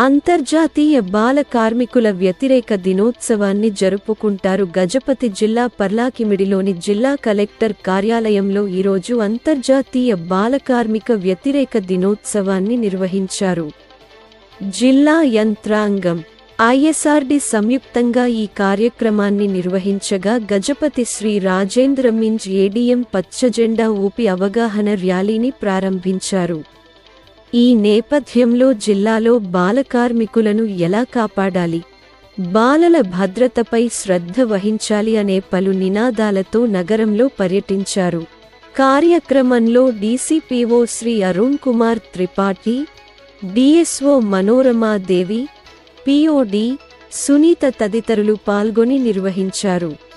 అంతర్జాతీయ బాల కార్మికుల వ్యతిరేక దినోత్సవాన్ని జరుపుకుంటారు గజపతి జిల్లా పర్లాకిమిడిలోని జిల్లా కలెక్టర్ కార్యాలయంలో ఈరోజు అంతర్జాతీయ బాల కార్మిక వ్యతిరేక దినోత్సవాన్ని నిర్వహించారు. జిల్లా యంత్రాంగం ఐఎస్ఆర్డి సంయుక్తంగా ఈ కార్యక్రమాన్ని నిర్వహించగా గజపతి శ్రీ రాజేంద్ర మింజ్ ఏడీఎం పచ్చజెండా ఊపి అవగాహన ర్యాలీని ప్రారంభించారు. ఈ నేపథ్యంలో జిల్లాలో బాల కార్మికులను ఎలా కాపాడాలి? బాలల భద్రతపై శ్రద్ధ వహించాలి అనే పలు నినాదాలతో నగరంలో పర్యటించారు. కార్యక్రమంలో DCPO Shri Arun Kumar Tripathi DSO Manoramadevi POD Sunita తదితరులు పాల్గొని నిర్వహించారు.